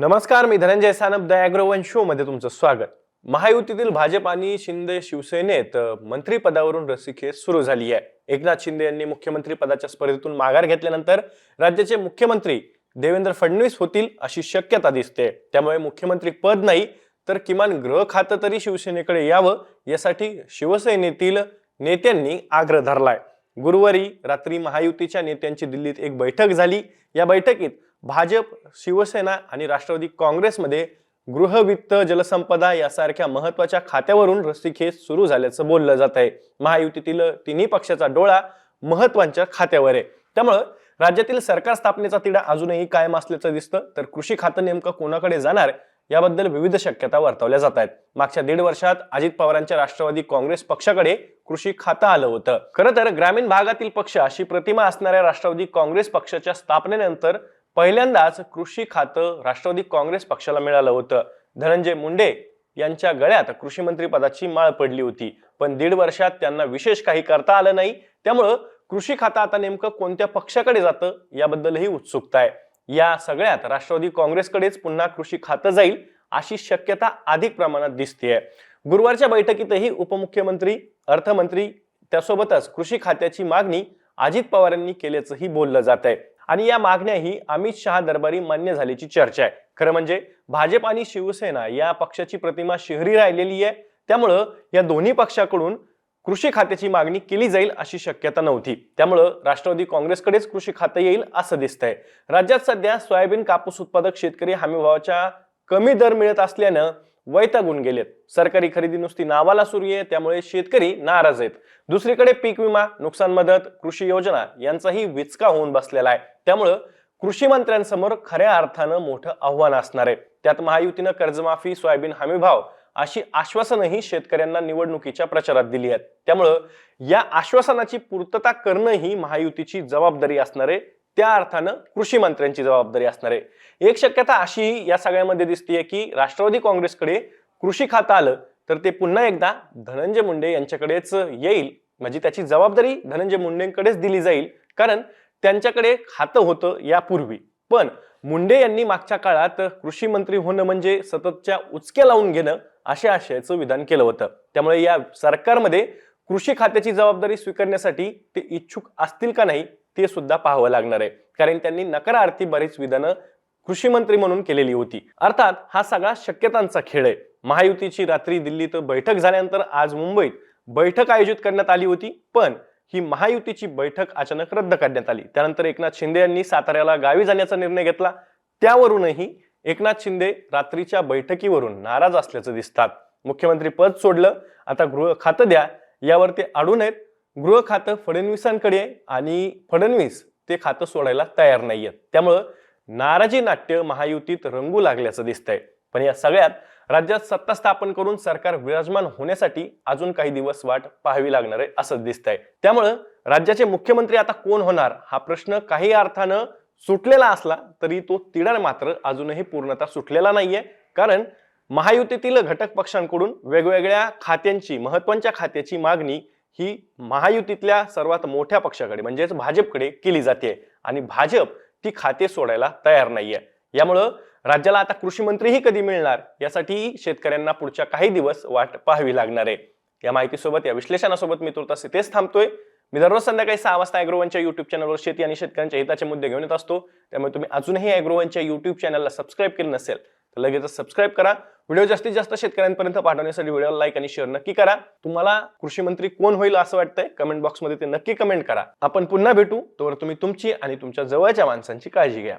नमस्कार मी Dhananjay Sanap the Agrowon show मध्ये तुमचं स्वागत. महायुतीतील भाजप आणि शिंदे शिवसेनेत मंत्रीपदावरून रसिकेत रस्सीखेच सुरू झाली आहे. एकनाथ शिंदे यांनी मुख्यमंत्री पदाच्या स्पर्धेतून माघार घेतल्यानंतर राज्याचे मुख्यमंत्री देवेंद्र फडणवीस होतील अशी शक्यता दिसते. त्यामुळे मुख्यमंत्री पद नाही तर किमान गृह खातं तरी शिवसेनेकडे यावं यासाठी शिवसेनेतील नेत्यांनी आग्रह धरलाय. गुरुवारी रात्री महायुतीच्या नेत्यांची दिल्लीत एक बैठक झाली. या बैठकीत भाजप शिवसेना आणि राष्ट्रवादी काँग्रेसमध्ये गृहवित्त जलसंपदा यासारख्या महत्त्वाच्या खात्यावरून रस्सीखेच सुरू झाल्याचं बोललं जात आहे. महायुतीतील तिन्ही पक्षाचा डोळा महत्त्वाच्या खात्यावर आहे. त्यामुळं राज्यातील सरकार स्थापनेचा तिढा अजूनही कायम असल्याचं दिसतं. तर कृषी खातं नेमकं कोणाकडे जाणार याबद्दल विविध शक्यता वर्तवल्या जात आहेत. मागच्या दीड वर्षात अजित पवारांच्या राष्ट्रवादी काँग्रेस पक्षाकडे कृषी खातं आलं होतं. खरं तर ग्रामीण भागातील पक्ष अशी प्रतिमा असणाऱ्या राष्ट्रवादी काँग्रेस पक्षाच्या स्थापनेनंतर पहिल्यांदाच कृषी खातं राष्ट्रवादी काँग्रेस पक्षाला मिळालं होतं. धनंजय मुंडे यांच्या गळ्यात कृषी मंत्री पदाची माळ पडली होती. पण दीड वर्षात त्यांना विशेष काही करता आलं नाही. त्यामुळं कृषी खातं आता नेमकं कोणत्या पक्षाकडे जातं याबद्दलही उत्सुकता आहे. या सगळ्यात राष्ट्रवादी काँग्रेसकडेच पुन्हा कृषी खातं जाईल अशी शक्यता अधिक प्रमाणात दिसते गुरुवारच्या बैठकीतही उपमुख्यमंत्री अर्थमंत्री त्यासोबतच कृषी खात्याची मागणी अजित पवार यांनी केल्याचंही बोललं जात आहे आणि या मागण्याही अमित शहा दरबारी मान्य झाल्याची चर्चा आहे. खरं म्हणजे भाजप आणि शिवसेना या पक्षाची प्रतिमा शहरी राहिलेली आहे. त्यामुळं या दोन्ही पक्षाकडून कृषी खात्याची मागणी केली जाईल अशी शक्यता नव्हती. त्यामुळं राष्ट्रवादी काँग्रेसकडेच कृषी खातं येईल असं दिसतंय. राज्यात सध्या सोयाबीन कापूस उत्पादक शेतकरी हमीभावाच्या कमी दर मिळत असल्यानं वैतागून गेलेत. सरकारी खरेदी नुसती नावाला सुरू आहे त्यामुळे शेतकरी नाराज आहेत. दुसरीकडे पीक विमा नुकसान मदत कृषी योजना यांचाही विचका होऊन बसलेला आहे. त्यामुळं कृषी मंत्र्यांसमोर खऱ्या अर्थानं मोठं आव्हान असणार आहे. त्यात महायुतीनं कर्जमाफी सोयाबीन हमीभाव अशी आश्वासनही शेतकऱ्यांना निवडणुकीच्या प्रचारात दिली आहेत. त्यामुळं या आश्वासनाची पूर्तता करणं ही महायुतीची जबाबदारी असणार आहे. त्या अर्थानं कृषी मंत्र्यांची जबाबदारी असणार आहे. एक शक्यता अशी या सगळ्यामध्ये दिसते की राष्ट्रवादी काँग्रेसकडे कृषी खातं आलं तर ते पुन्हा एकदा धनंजय मुंडे यांच्याकडेच येईल. म्हणजे त्याची जबाबदारी धनंजय मुंडेंकडेच दिली जाईल कारण त्यांच्याकडे खातं होतं यापूर्वी. पण मुंडे यांनी मागच्या काळात कृषी मंत्री होणं म्हणजे सततच्या उचक्या लावून घेणं अशा आशयाचं विधान केलं होतं. त्यामुळे या सरकारमध्ये कृषी खात्याची जबाबदारी स्वीकारण्यासाठी ते इच्छुक असतील का नाही ते सुद्धा पाहावं लागणार आहे. कारण त्यांनी नकारार्थी बरीच विधानं कृषी मंत्री म्हणून केलेली होती. अर्थात हा सगळा शक्यतांचा खेळ आहे. महायुतीची रात्री दिल्लीत बैठक झाल्यानंतर आज मुंबईत बैठक आयोजित करण्यात आली होती. पण ही महायुतीची बैठक अचानक रद्द करण्यात आली. त्यानंतर एकनाथ शिंदे यांनी साताऱ्याला गावी जाण्याचा निर्णय घेतला. त्यावरूनही एकनाथ शिंदे रात्रीच्या बैठकीवरून नाराज असल्याचं दिसतात. मुख्यमंत्री पद सोडलं. आता गृह खातं द्या. यावर ते अडून आहेत गृह खातं फडणवीसांकडे आहे आणि फडणवीस ते खातं सोडायला तयार नाही आहेत. त्यामुळं नाराजी नाट्य महायुतीत रंगू लागल्याचं दिसतंय. पण या सगळ्यात राज्यात सत्ता स्थापन करून सरकार विराजमान होण्यासाठी अजून काही दिवस वाट पाहावी लागणार आहे असं दिसतंय. त्यामुळं राज्याचे मुख्यमंत्री आता कोण होणार? हा प्रश्न काही अर्थानं सुटलेला असला तरी तो तिढा मात्र अजूनही पूर्णतः सुटलेला नाहीये. कारण महायुतीतील घटक पक्षांकडून वेगवेगळ्या खात्यांची महत्त्वाच्या खात्याची मागणी ही महायुतीतल्या सर्वात मोठ्या पक्षाकडे म्हणजेच भाजपकडे केली जाते. आणि भाजप ती खाते सोडायला तयार नाहीये. यामुळं राज्याला आता कृषी मंत्रीही कधी मिळणार? यासाठी शेतकऱ्यांना पुढच्या काही दिवस वाट पाहावी लागणार आहे. या माहितीसोबत या विश्लेषणासोबत मी तुर्तास इथेच थांबतोय. मी दररोज संध्याकाळी सहा वाजता अॅग्रोवनच्या युट्यूब चॅनलवर शेती आणि शेतकऱ्यांच्या हिताचे मुद्दे घेऊन येत असतो. त्यामुळे तुम्ही अजूनही अॅग्रोवनच्या युट्यूब चॅनलला सबस्क्राईब केलं नसेल तर लगेचच सबस्क्राईब करा. व्हिडिओ जास्तीत जास्त शेतकऱ्यांपर्यंत पाठवण्यासाठी व्हिडिओला लाईक आणि शेअर नक्की करा. तुम्हाला कृषी मंत्री कोण होईल असं वाटतंय कमेंट बॉक्समध्ये ते नक्की कमेंट करा. आपण पुन्हा भेटू तोवर तुम्ही तुमची आणि तुमच्या जवळच्या माणसांची काळजी घ्या.